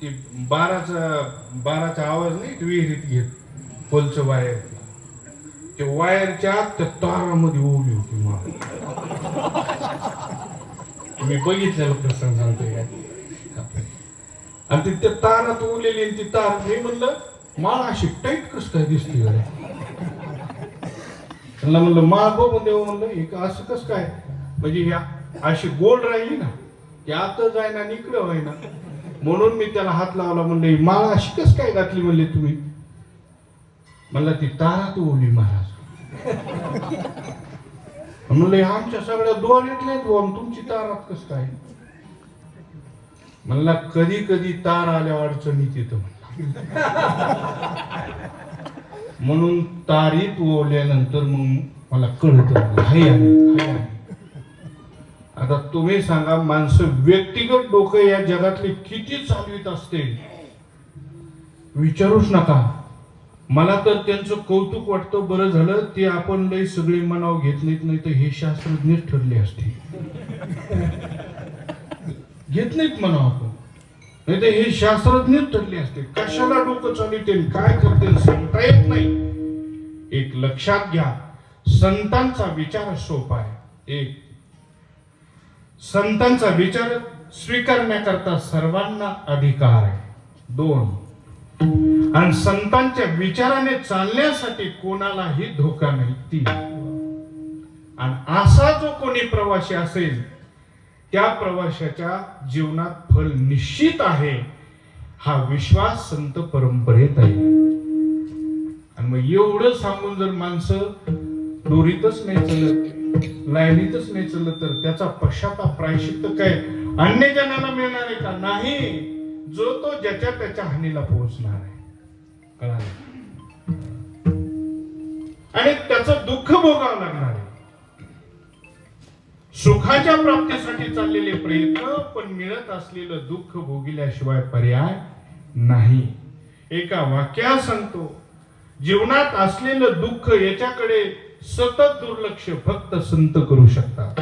ती बाराचा बाराचा आवाज नाही का विहिरीत घेत पोलचं वायर. ते वायरच्या आत त्या तारामध्ये उभी होती मला मी बघितलेलं प्रसंग सांगतोय आणि ती त्या तारात उरलेली ती तार मी म्हणलं माळ अशी टाईट कस काय दिसते गड्या? त्यांना म्हणलं माळ बघून देऊ म्हणलं हे का असं कस काय? म्हणजे ह्या अशी गोल राहिली ना की आता जायना ना इकडं व्हायना. म्हणून मी त्याला हात लावला म्हणले माळा अशी कस काय घातली? म्हणले तुम्ही. म्हणला ती तारात ओली महाराज. म्हणले आमच्या सगळ्या दोन येतले तुमची तारात कस काय? म्हणला कधी कधी तार आल्या अडचणीत येतं म्हणला. म्हणून तारीत ओल्यानंतर मग मला कळत हाय आहे. आता तुम्ही सांगा माणसं व्यक्तिगत डोकं या जगातले किती चालवित असतील? विचारूच नका. मला तर त्यांचं कौतुक वाटतं बरं झालं ते आपण लई सगळे मनाव घेत नाहीत नाही तर हे शास्त्रज्ञ ठरले असते घेत नाहीत म्हणावं आपण. नाही तर हे शास्त्रज्ञ ठरले असते कशाला डोकं चालवते काय करते सांगता येत नाही. एक लक्षात घ्या संतांचा विचार सोपा आहे. एक संतांचा विचार स्वीकारण्याकरता सर्वांना अधिकार आहे. दोन. आणि संतांच्या विचाराने चालण्यासाठी कोणालाही धोका नाही. तीन. आणि असा जो कोणी प्रवासी असेल त्या प्रवाशाच्या जीवनात फल निश्चित आहे हा विश्वास संत परंपरेत आहे. आणि मग एवढं सांगून जर माणसं दोरीतच नाही चालत. लाईनीतच नाही चाललं तर त्याचा पश्चाताप प्रायशित काय? अन्य जनाला मिळणार आहे का? नाही. जो तो ज्याच्या त्याच्या हानीला पोहोचणार आहे. कळालं? आणि त्याचं दुःख भोगावं लागणार आहे. सुखाच्या प्राप्तीसाठी चाललेले प्रयत्न पण मिळत असलेलं दुःख भोगिल्याशिवाय पर्याय नाही. एका वाक्यात सांगतो जीवनात असलेलं दुःख याच्याकडे सतत दुर्लक्ष फक्त संत करू शकतात.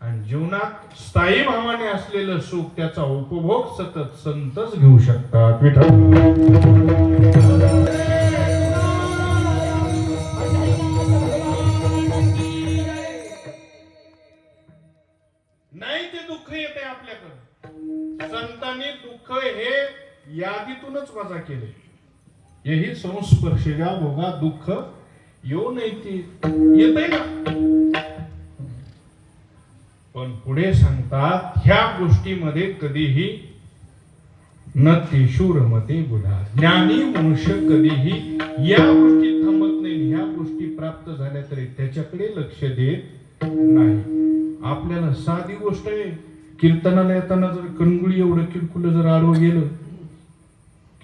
आणि जीवनात स्थायी भावाने असलेलं सुख त्याचा उपभोग सतत संतच घेऊ शकतात. विठा नाही ते दुःख येते आपल्याकडे. संतांनी दुःख हे यादीतूनच वजा केले हेही संस्पर्शजा भोगा दुःख येऊ नाही ते पण पुढे सांगतात ह्या गोष्टीमध्ये कधीही न तेशूर मते बुधा. ज्ञानी मनुष्य कधीही या गोष्टी थांबत नाही ह्या गोष्टी प्राप्त झाल्या तरी त्याच्याकडे लक्ष देत नाही. आपल्याला साधी गोष्ट आहे. कीर्तनाला येताना जर कणगुळी एवढं किरकुल जर आडवं गेलं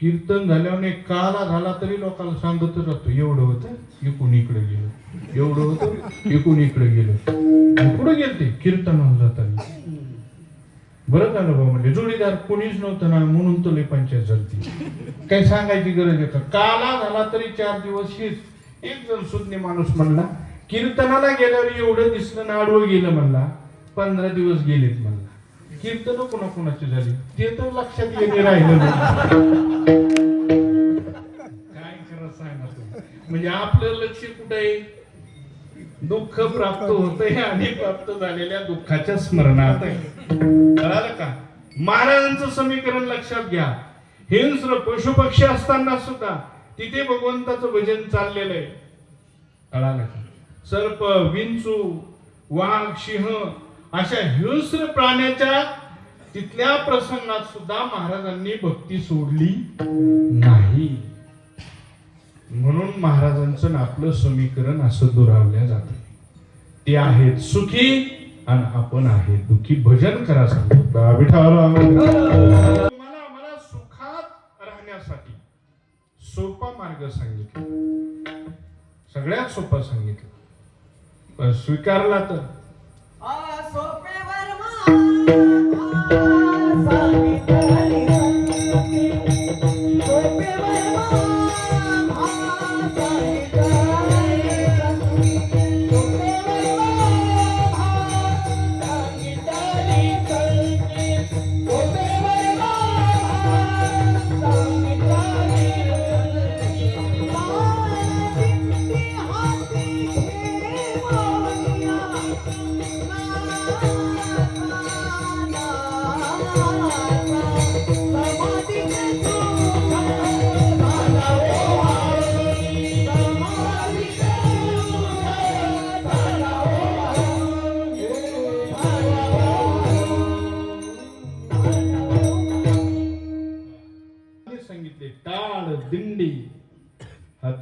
कीर्तन झाल्याने काला झाला तरी लोकांना सांगत राहतो एवढं होतं इकून इकडे गेलं. एवढं होतं इकून इकडे गेलं. पुढे गेल ते कीर्तनाला जाताना. बरं झालं बाबा म्हणजे जोडीदार कोणीच नव्हतं ना म्हणून तो पंचायत झालती काही सांगायची गरज आहे काला झाला तरी चार दिवस हीच. एक जण सुज्ञ माणूस म्हणला कीर्तनाला गेल्यावर एवढं दिसलं ना आडवं गेलं म्हणला पंधरा दिवस गेलेत म्हणला. कीर्तन कोणा कोणाची झाली. ते तर लक्षात येणे राहिलं काय करत सांगा तुम्ही? म्हणजे आपलं लक्ष कुठे आहे? दुःख प्राप्त होतंय आणि प्राप्त झालेल्या दुःखाच्या स्मरणात आहे. कळालं का? महाराजांचं समीकरण लक्षात घ्या. हिंस्र पशु पक्षी असताना सुद्धा तिथे भगवंताचं भजन चाललेलं आहे. कळालं का? सर्प विंचू वाघ सिंह अशा हिंस्र प्राण्याच्या तिथल्या प्रसंगात सुद्धा महाराजांनी भक्ती सोडली नाही. म्हणून महाराजांचं आपलं समीकरण असं दुरावल्या जात. ते आहेत सुखी आणि आपण आहे दुखी. भजन करा सांगतो सुखात राहण्यासाठी सोपा मार्ग सांगितला. सगळ्यात सोपा सांगितलं. स्वीकारला तर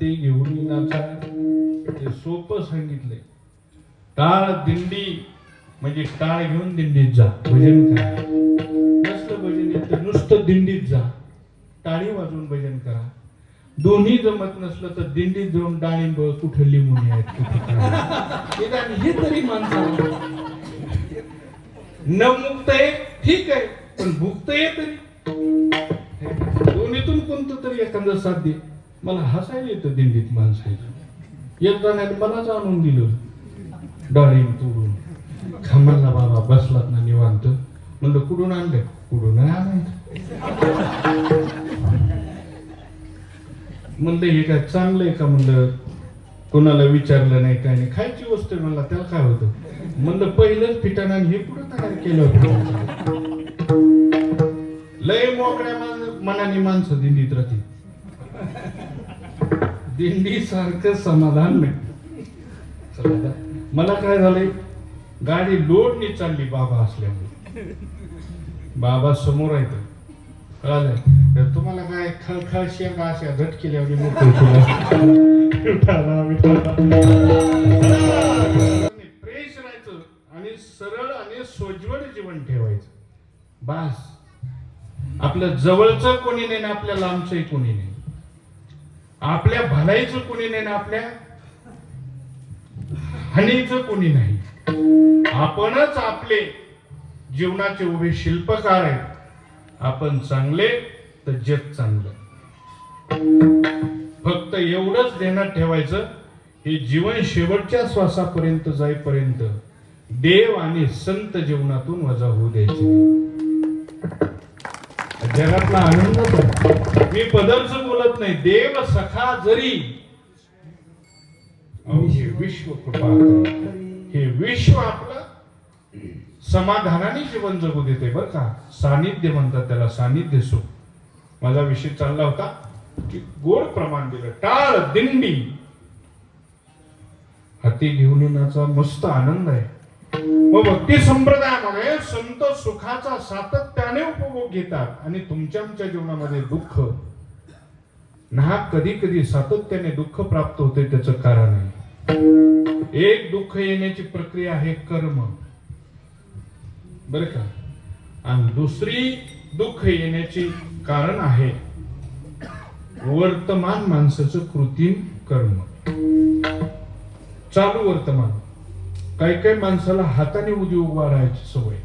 ते घेऊन नाचा ते सोपं सांगितलंय. टाळ दिंडी म्हणजे टाळ घेऊन दिंडीत जा. भजन करा. नसलं भजन येतं तर नुसतं दिंडीत जा. टाळी वाजवून भजन करा. दोन्ही जमत नसलं तर दिंडीत जाऊन डाळिंब कुठं लिंबून आहेत कुठं हे तरी माणसं न मुक्त आहे ठीक आहे पण भुक्त आहे तरी. दोन्हीतून कोणतं तरी एखादं साध्य. मला हसायला येतं दिंडीत माणसायला. एक जणाने मलाच आणून दिलं. डाळिंब तोडून. खांबाला बाबा बसलात ना निवांत. म्हणलं कुठून आणलं? कुठून नाही आणायचं? म्हणलं हे काय चांगलं आहे का? म्हणलं कोणाला विचारलं नाही काय नाही. खायची वस्तू म्हणला त्याला काय होतं? म्हणलं पहिलंच फिटाणा हे कुठं तयार केलं होतं? लय मोकळ्या मनाने माणसं दिंडीत राहतील. दिंडी सारखं समाधान नाही मला काय झालंय? गाडी लोडनी चालली बाबा असल्यामुळे. बाबा समोर आहेत. कळालंय? तर तुम्हाला काय खळखळ शेंगा अशा झटकेल्यावर मोकळं फ्रेश राहायचं आणि सरळ आणि सोज्वल जीवन ठेवायचं. बास. आपलं जवळचं कोणी नाही ना आपल्या लांबचंही कोणी नाही. आपल्या भलाईचं कोणी नाही ना आपल्या? हानीचं कोणी नाही? आपणच आपले जीवनाचे उभे शिल्पकार आहेत. आपण चांगले तर जग चांगलं. फक्त एवढंच ध्यानात ठेवायचं हे जीवन शेवटच्या श्वासापर्यंत जाईपर्यंत देव आणि संत जीवनातून वजा होऊ द्यायचे. जगातला आनंदच आहे मी बदलच बोलत नाही. देव सखा जरी हे विश्व कृपा हे विश्व आपलं समाधानाने जीवन जगू देते बर का. सानिध्य म्हणतात त्याला सानिध्य सुख. माझा विषय चालला होता की गोड प्रमाण दिलं. टाळ दिंडी. हाती घेऊन येण्याचा मस्त आनंद आहे. व भक्ती संप्रदायामध्ये संत सुखाचा सातत्याने उपभोग घेतात आणि तुमच्या आमच्या जीवनामध्ये दुःख. ना कधी कधी सातत्याने दुःख प्राप्त होते त्याचं कारण आहे. एक दुःख येण्याची प्रक्रिया आहे कर्म. बर का? आणि दुसरी दुःख येण्याची कारण आहे वर्तमान माणसाचं कृत्रिम कर्म. चालू वर्तमान. काही काही माणसाला हाताने उदी उभा राहायची सवय.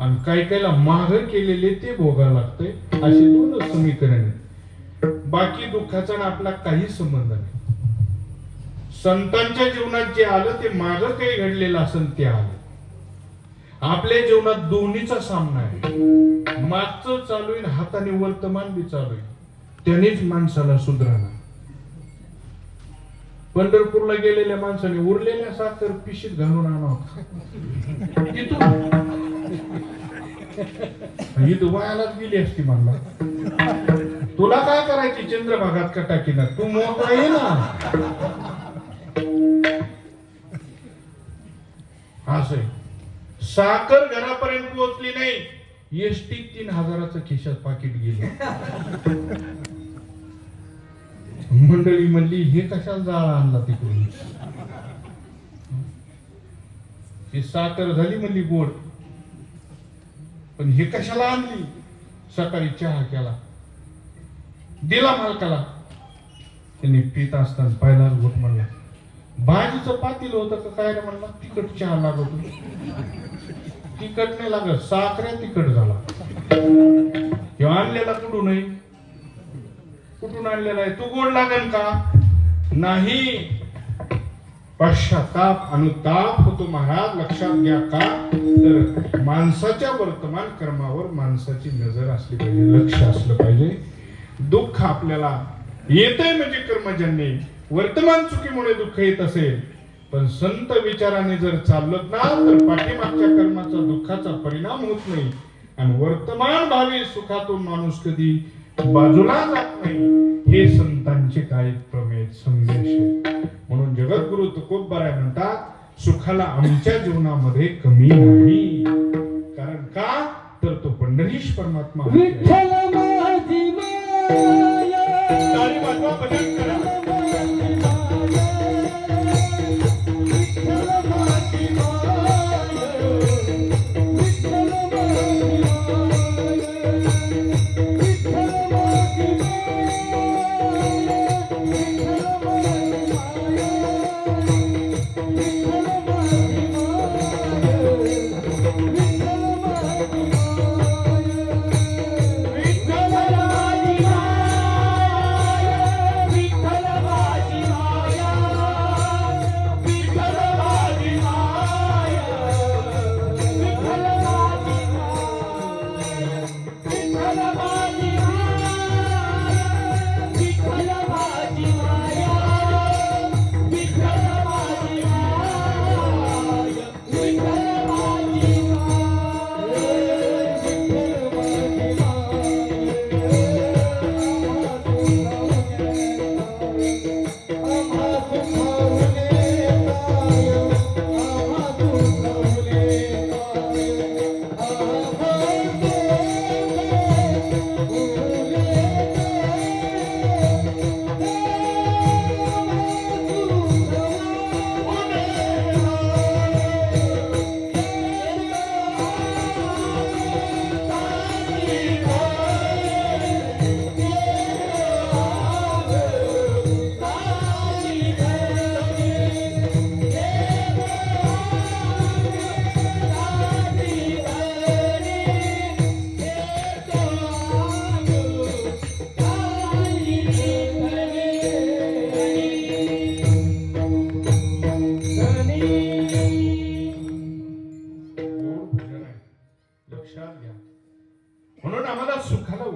आणि काही काहीला माग केलेले ते भोगा लागतंय अशी दोन समीकरण बाकी दुःखाचा आणि आपला काही संबंध नाही. संतांच्या जीवनात जे आलं ते माग काही घडलेलं असेल ते आलं. आपल्या जीवनात दोन्हीचा सामना आहे. मागचं चालू आहे हाताने वर्तमान बी चालू आहे त्यानेच माणसाला सुधारणा. पंढरपूरला गेलेल्या माणसाने उरलेल्या साखर पिशीत घालून आणा तिथून ही वायालाच गेली असती म्हणला. तुला काय करायची चंद्रभागात का टाकीना तू मोकळा ये ना. असं आहे. साखर घरापर्यंत पोहोचली नाही. एसटी तीन हजाराचं खिशात पाकिट गेलं. मंडळी म्हणली हे कशाला जाळा आणला तिकडून? हे साखर झाली म्हणली गोड. पण हे कशाला आणली? सकाळी चहा केला. दिला मालकाला. त्यांनी पित असताना पहिलाच घोट म्हणला भाजीचं पातील होतं का काय रे म्हणला? तिखट चहा लागत तिखट नाही लागत साखऱ्या तिखट झाला. हे आणलेला कुठून कुठून आणलेला आहे? तो गोड लागेल का? नाही. पश्चाताप अनुताप होतो महाराज. लक्षात घ्या का? तर माणसाच्या वर्तमान कर्मावर माणसाची नजर असली पाहिजे लक्ष असलं पाहिजे. दुःख आपल्याला येतंय म्हणजे कर्मजन्य. वर्तमान चुकीमुळे दुःख येत असेल पण संत विचाराने जर चाललं ना तर पाठीमागच्या कर्माचा दुःखाचा परिणाम होत नाही. आणि वर्तमान भावी सुखातून माणूस कधी बाजूला जात नाही. हे संतांचे काय प्रमेय संदेश. म्हणून जगद्गुरु तुकोबराय म्हणतात सुखाला आमच्या जीवनामध्ये कमी नाही. कारण का? तर तो पंढरीश परमात्मा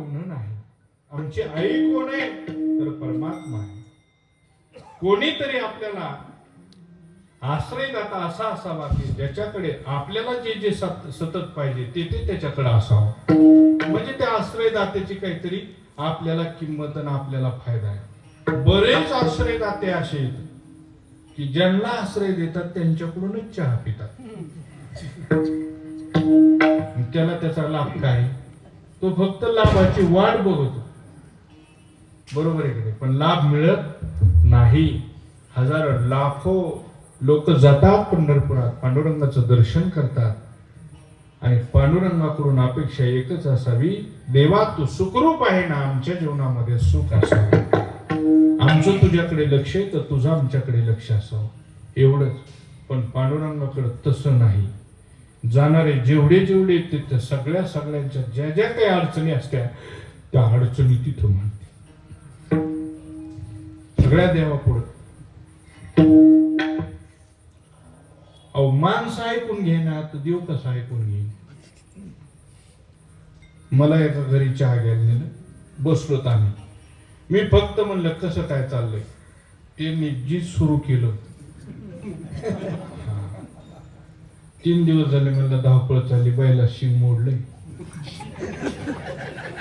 कोण नाही? आमची आई कोण आहे? तर परमात्मा आहे. कोणीतरी आपल्याला आश्रयदाता असा असावा की ज्याच्याकडे आपल्याला जे जे सतत पाहिजे ते ते त्याच्याकडे असावं. म्हणजे त्या आश्रयदात्याची काहीतरी आपल्याला किंमत आणि आपल्याला फायदा आहे. बरेच आश्रयदाते असे की ज्यांना आश्रय देतात त्यांच्याकडूनच चहा पितात. त्याला त्याचा लाभ काय? तो फक्त लाभाची वाट बघतो. बरोबर आहे की नाही? पण लाभ मिळत नाही. हजारो लाखो लोक जातात पंढरपुरात पांडुरंगाचं दर्शन करतात. आणि पांडुरंगाकडून अपेक्षा एकच असावी देवा तू सुखरूप आहे ना आमच्या जीवनामध्ये सुख असावे. आमचं तुझ्याकडे लक्ष आहे तर तुझं आमच्याकडे लक्ष असावं. एवढंच. पण पांडुरंगाकडे तसं नाही. जाणारे जेवढे जेवढे तिथं सगळ्या सगळ्यांच्या ज्या ज्या काही अडचणी असत्या त्या अडचणी तिथं म्हणते सगळ्या देवा पुढे अहो माणसं ऐकून घेणार तर देव कसं ऐकून घेईन मला एका घरी चहा घ्यायला नेलं. बसलो आम्ही. मी फक्त म्हणलं कसं काय चाललंय? ते मी जी सुरू केलं. तीन दिवस झाले म्हणलं धावपळ चालली बायला शिंग मोडलंय.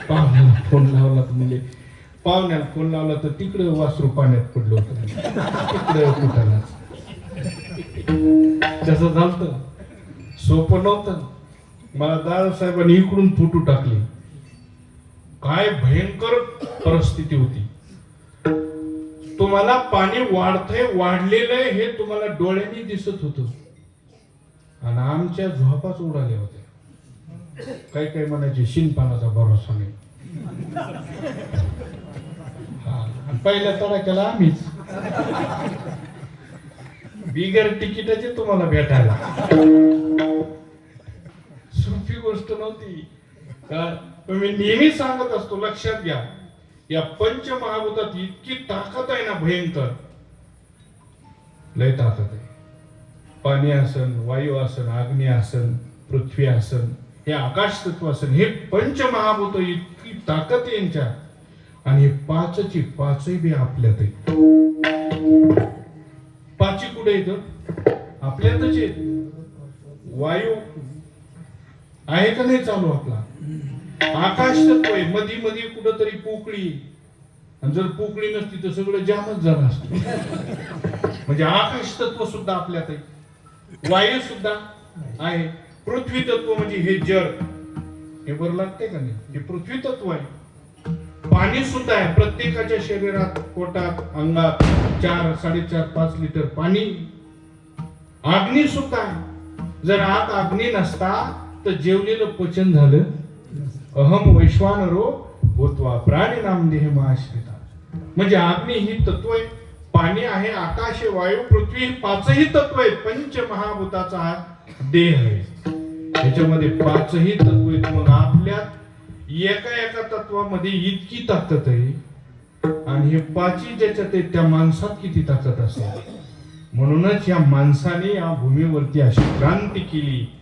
पाहुण्याला फोन लावला तर म्हणजे पाहुण्याला फोन लावला तर तिकडे वासरू पाण्यात पडलं होतं. तिकडे कुठाला? जसं झालं सोपं नव्हतं. मला दादासाहेबांनी इकडून फुटू टाकली. काय भयंकर परिस्थिती होती. तुम्हाला पाणी वाढतंय वाढलेलं आहे हे तुम्हाला डोळ्यांनी दिसत होतं. आणि आमच्या झोपाच उडाल्या होत्या काही काही म्हणायचे शिनपानाचा भरोसा नाही. हा, आणि पहिल्या तडाख्याला आम्हीच. बिगर तिकिटाचे तुम्हाला भेटायला. सोपी गोष्ट नव्हती. तर मी नेहमी सांगत असतो लक्षात घ्या या पंचमहाभूतात इतकी ताकद आहे ना भयंकर. लय ताकद आहे. पाणी आसन वायू आसन अग्नी आसन पृथ्वी आसन हे आकाश आसन हे पंचमहाभूत इतकी ताकद यांच्या यांच्यात. आणि हे पाचची पाचही बी आपल्यात आहे पाची कुठे येत आपल्यातच येत वायू आहे का नाही चालू आपला? आकाश तत्व आहे. मधी मधी कुठंतरी पोकळी. आणि जर पोकळी नसती तर सगळं जामच झालं असत. म्हणजे आकाश तत्व सुद्धा आपल्यात आहे. वायू सुद्धा आहे. पृथ्वी तत्व म्हणजे हे जग हे बरं लागते का नाही? हे पृथ्वी तत्व आहे. पाणी सुद्धा आहे. प्रत्येकाच्या शरीरात पोटात अंगात चार साडेचार पाच लिटर पाणी. अग्नी सुद्धा आहे. जर आत अग्नी नसता तर जेवलेलं पचन झालं अहम वैश्वानरो भूतवा प्राणी नाम देह महाश्रिता म्हणजे अग्नी ही तत्व आहे. पाणी आहे आकाश वायू पृथ्वी पाचही तत्व आहे पंच महाभूताचा हा देह आहे. त्याच्यामध्ये पाचही तत्व आहेत. मग आपल्या एका एका तत्वामध्ये इतकी ताकद आहे. आणि हे पाचही ज्याच्यात आहे त्या माणसात किती ताकद असेल म्हणूनच या माणसाने या भूमीवरती अशी क्रांती केली.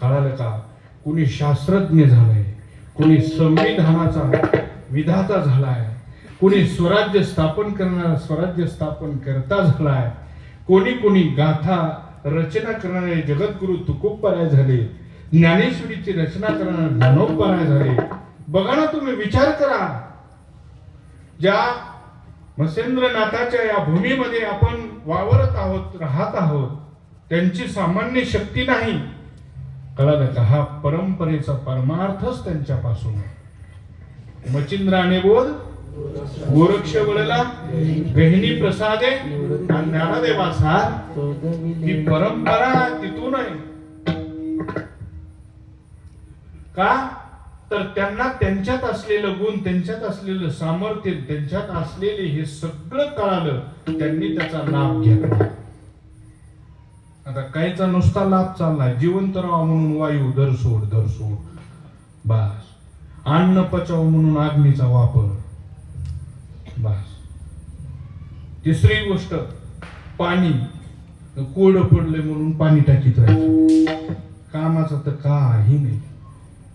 कळालं का? कुणी शास्त्रज्ञ झालंय कुणी संविधानाचा विधाता झालाय कुणी स्वराज्य स्थापन करणारा स्वराज्य स्थापन करता झालाय. कोणी कोणी गाथा रचना करणारे जगद्गुरु तुकोबराय झाले. ज्ञानेश्वरीची रचना करणारे ज्ञानोबराय झाले. बघा ना तुम्ही विचार करा. ज्या मसेंद्रनाथाच्या या भूमीमध्ये आपण वावरत आहोत राहत आहोत त्यांची सामान्य शक्ती नाही. कळालं का? हा परंपरेचा परमार्थच त्यांच्यापासून आहे. मचिंद्राने बोध गोरक्ष वळला गहिनी प्रसादे आणि ज्ञानदेवा सार. ही परंपरा तिथून आहे. का? तर त्यांना त्यांच्यात असलेलं गुण त्यांच्यात असलेलं सामर्थ्य त्यांच्यात असलेले हे सगळं कळालं त्यांनी त्याचा लाभ घेतला. आता काहीचा नुसता लाभ चाललाय जिवंत राहा म्हणून वायू दर सोड दर सोड. बस. अन्न पचाव म्हणून अग्नीचा वापर. बस. तिसरी गोष्ट पाणी. कोरडं पडलंय म्हणून पाणी टाकीत राहायचं. कामाचं तर काही नाही.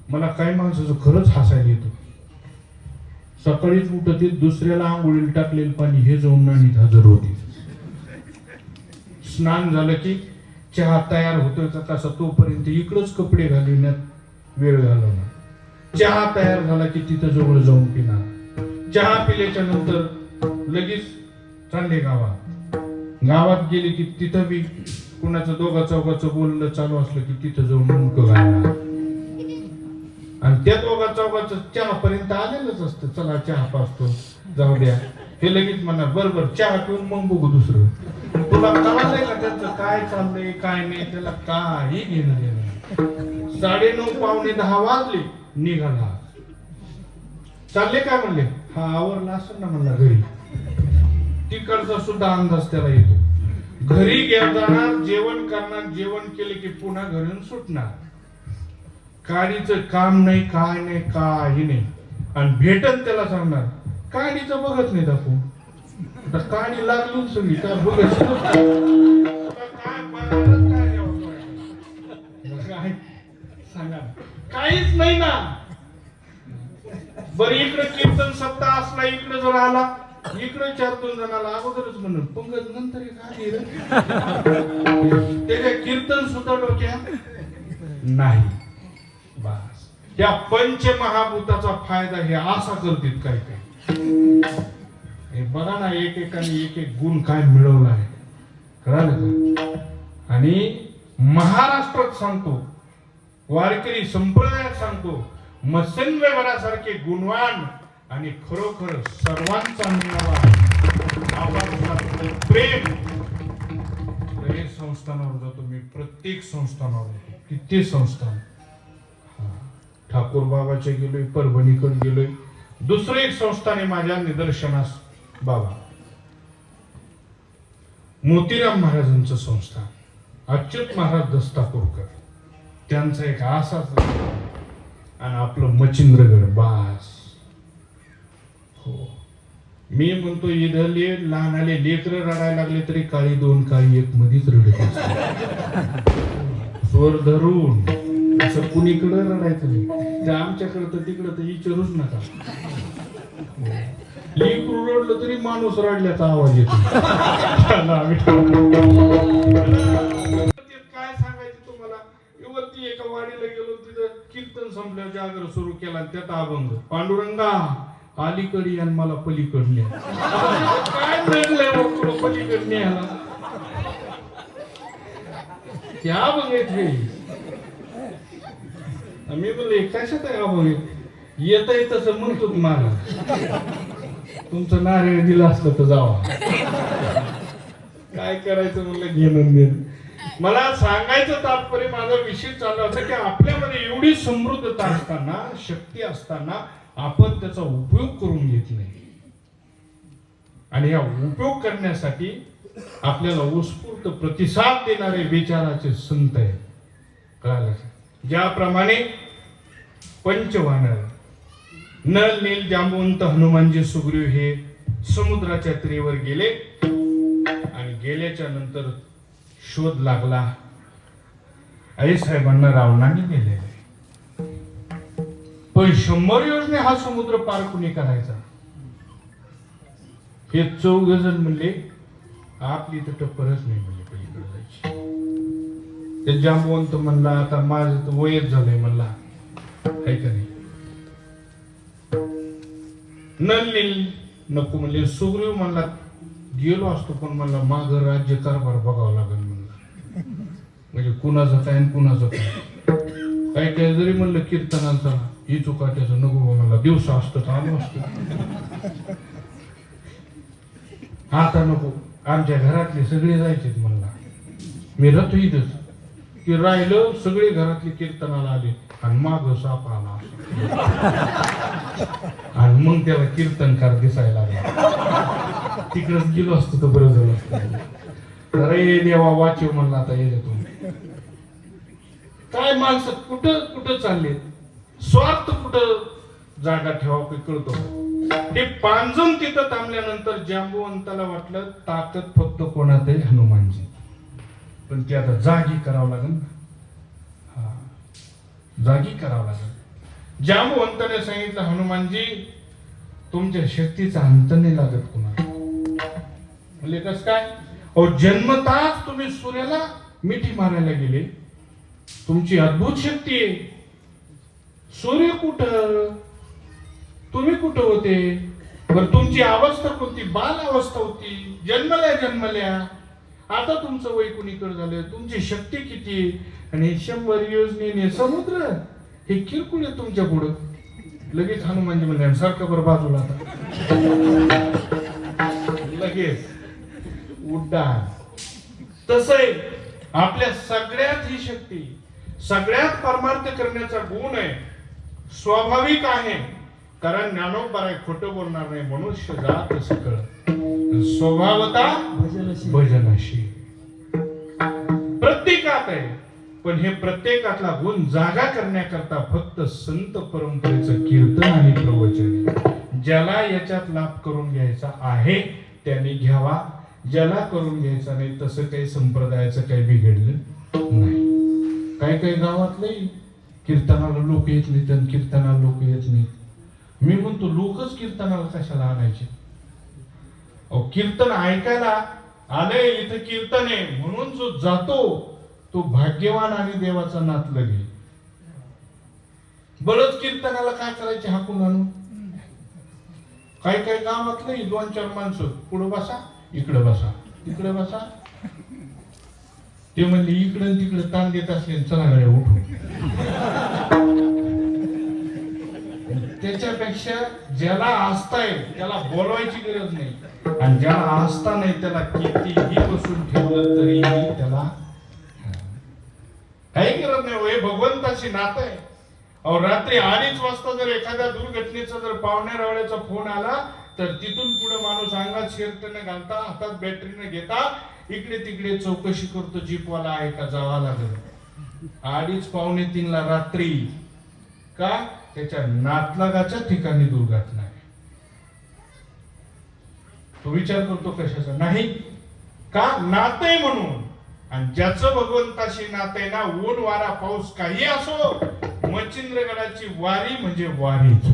मला काही माणसाचं खरंच हसायला येतं. सकाळीच उठत दुसऱ्याला आंघोळीला टाकलेलं पाणी हे जाऊन नाणीत हजर होते स्नान झालं की चहा तयार होतोय का कसा तोपर्यंत इकडंच कपडे घालविण्यात वेळ घालवणार. चहा तयार झाला की तिथं जवळ जाऊन पिणार. चहा पिल्याच्या नंतर लगेच चालले गावात. गावात गेले की तिथं बी कुणाचं दोघा चौघाचं बोलणं चालू असलं की तिथं जाऊन मुंक घालणार. आणि त्या दोघा चौघाचं चहापर्यंत आलेलंच असतं. चला चहा पाचतो. जाऊ द्या. हे लगेच म्हणा बरोबर चहा पिऊन मग बघू दुसरं. तुला कळालंय का त्याचं काय चाललंय काय नाही त्याला काही घेणं देणं नऊ पावणे दहा वाजले निघाला. चालले काय म्हणले? हा आवरला असं ना म्हणला घरी. तिकडचा सुद्धा अंदाज त्याला येतो. घरी जाणार जेवण करणार जेवण केलं की पुन्हा घरून सुटणार. काडीचं काम नाही काय नाही काही नाही. आणि भेटत त्याला सांगणार काडीचं बघत नाही दाखवू तर काडी लागली सगळी काय बघत काय सांगा काहीच नाही ना. बर इकडे कीर्तन सप्ताह असला इकडे जर आला इकडे चार दोन जणाला अगोदरच म्हणून पंकज नंतर त्याच्या कीर्तन सुद्धा डोक्यात नाही. बस. त्या पंचमहाभूताचा फायदा हे असा करतील काय काय हे बघा ना एकेकाने एक एक गुण काय मिळवला आहे. कळालं का? आणि महाराष्ट्रात सांगतो वारकरी संप्रदायात सांगतो मत्स्यव्यवहारासारखे गुणवान आणि खरोखर सर्वांचा मिळावा प्रेम. हे संस्थानावर जातो मी प्रत्येक संस्थानावर. जातो किती संस्थान. हा. ठाकूर बाबाच्या गेलोय परभणीकडे गेलोय. दुसरं एक संस्थान आहे माझ्या निदर्शनास. बाबा. मोतीराम महाराजांचं संस्थान. अच्युत महाराज दस्तापूरकर. त्यांचा एक असाच आणि आपलं मचिंद्रगड बास. हो. मी म्हणतो इथले लहान आले लेकर रडायला लागले तरी काळी दोन काळी एक मधीच रडत स्वर धरून. असं कुणीकडं रडायचं नाही. ते तर तिकडं तर विचारूच नका. हो. लेकरू रडलं तरी माणूस रडल्याचा आवाज येतो त्याला आम्ही ते काय सांगायचं तुम्हाला वरती एका वाडीला गेलो तिथं कीर्तन जागर सुरू केला त्यात अभंग. पांडुरंगा अलीकडी आणि मला पलीकडले काय मिळलंय हो पलीकडने त्या अभंग आहेत हे मी बोलले कशात आहे अभंग? येत आहे तसं म्हणतो मला तुमचं नारळ दिलं असलं तर जावा. काय करायचं म्हणलं घेणं देणं? मला सांगायचं तात्पर्य माझा विषय चालला होता की आपल्यामध्ये एवढी समृद्धता असताना शक्ती असताना आपण त्याचा उपयोग करून घेत नाही. आणि या उपयोग करण्यासाठी आपल्याला उत्स्फूर्त प्रतिसाद देणारे विचाराचे संत आहे कळालं ज्याप्रमाणे पंचवानर नल नील जांबवंत हनुमानजी सुग्रीव हे समुद्राच्या त्रेवर गेले. आणि गेल्याच्यानंतर शोध लागला. आई साहेबांना रावणाने दिलेला आहे पण शंभर योजने हा समुद्र पार कुणी करायचा? हे चौघ जण म्हणले आपली तर टप्परच नाही म्हणले पलीकडे जायची. ते जांबवंत म्हणला आता माझं तर वयच झालंय म्हणला. आहे का नाही? नल्ली नको म्हणले सुग्रीव म्हणला गेलो असतो पण मला माग राज्य कारभार बघावं लागेल म्हणलं. म्हणजे कुणाचं काय आणि कुणाचं काय. काय काय जरी म्हणलं कीर्तनांचा ही चुकाट्याचं नको मला दिवस असतं तर आलो असतो. आता नको. आमच्या घरातले सगळे जायचे म्हणला. मी रथ इथंच. की राहिलं सगळे घरातले कीर्तनाला आले. आणि माग साप आला आणि मग त्याला कीर्तनकार दिसायला लागला. तिकडच गेलो असतो तर बरं झालं असतं. अरे देवा वाचव म्हणला आता येतो तुम्ही काय माणसं कुठं कुठं चालले? स्वार्थ कुठं जागा ठेवा कळतो? ते पांजून तिथं थांबल्यानंतर जांबुवंताला वाटलं ताकद फक्त कोणात आहे हनुमानजी. पण ते आता जागी करावं लागेल हा. जागी करावं लागेल. जांबुवंताने सांगितलं हनुमानजी तुमच्या शक्तीचा अंत नाही लागत कुणाला. म्हणजे कस काय? अहो जन्मताच तुम्ही सूर्याला मिठी मारायला गेले. तुमची अद्भुत शक्ती आहे. सूर्य कुठं? तुम्ही कुठं होते? बर तुमची अवस्था कोणती? बाल अवस्था होती. जन्मल्या जन्मल्या. आता तुमचं वय कुणीकडे झालं तुमची शक्ती किती आणि शंभर योजनेने समुद्र हे किरकुळ आहे तुमच्या पुढं. लगेच हनुमानजी म्हणजे सारखं बरं बाजूला लगेच. उड्डाण. तस आहे आपल्या सगळ्यात ही शक्ती सगळ्यात परमार्थ करण्याचा गुण आहे स्वाभाविक आहे. कारण ज्ञानोबराय खोटं बोलणार नाही मनुष्य जात सकळ स्वभावता. भजनशी प्रत्येकात आहे पण हे प्रत्येकातला गुण जागा करण्याकरता फक्त संत परंपरेचं कीर्तन आणि प्रवचन आहे. ज्याला याच्यात लाभ करून घ्यायचा आहे त्यांनी घ्यावा. ज्याला करून घ्यायचा नाही तसं काही संप्रदायाचं काही बिघडलं नाही. काही काही गावातलंही कीर्तनाला लोक येत नाहीत आणि कीर्तनाला लोक येत नाहीत. मी म्हणतो लोकच कीर्तनाला कशाला आणायचे? अहो कीर्तन ऐकायला आलंय इथं कीर्तन आहे. म्हणून जो जातो तो भाग्यवान आणि देवाचा नातलं घे बरंच कीर्तनाला काय करायचे हाकून आणून? काही काही गावातलं दोन चार माणसं पुढं बसा. इकडे बसा. इकडे बसा. ते म्हणले इकडे तिकडं तिकडे ताण देत असले चला गाड्या उठून. त्याच्यापेक्षा ज्याला आस्था आहे त्याला बोलवायची गरज नाही. आणि ज्याला आस्था नाही त्याला कितीही बसून ठेवलं तरीही त्याला काही गरज नाही हो, हे भगवंताची नातं आहे. अहो रात्री अडीच वाजता जर एखाद्या दुर्घटनेचा जर पाहुण्या रावळ्याचा फोन आला तर तिथून पुढे माणूस अंगात शेरटने घालता हातात बॅटरीने घेता इकडे तिकडे चौकशी करतो जीपवाला आहे का जावा लागेल. अडीच पावणे तीनला रात्री का? त्याच्या नातलागाच्या ठिकाणी दुर्घटना आहे. तो विचार करतो कशाचा? नाही. का? नाते म्हणून. आणि ज्याचं भगवंताशी नाते ना ऊन वारा पाऊस काही असो मच्छिंद्रगडाची वारी म्हणजे वारीच.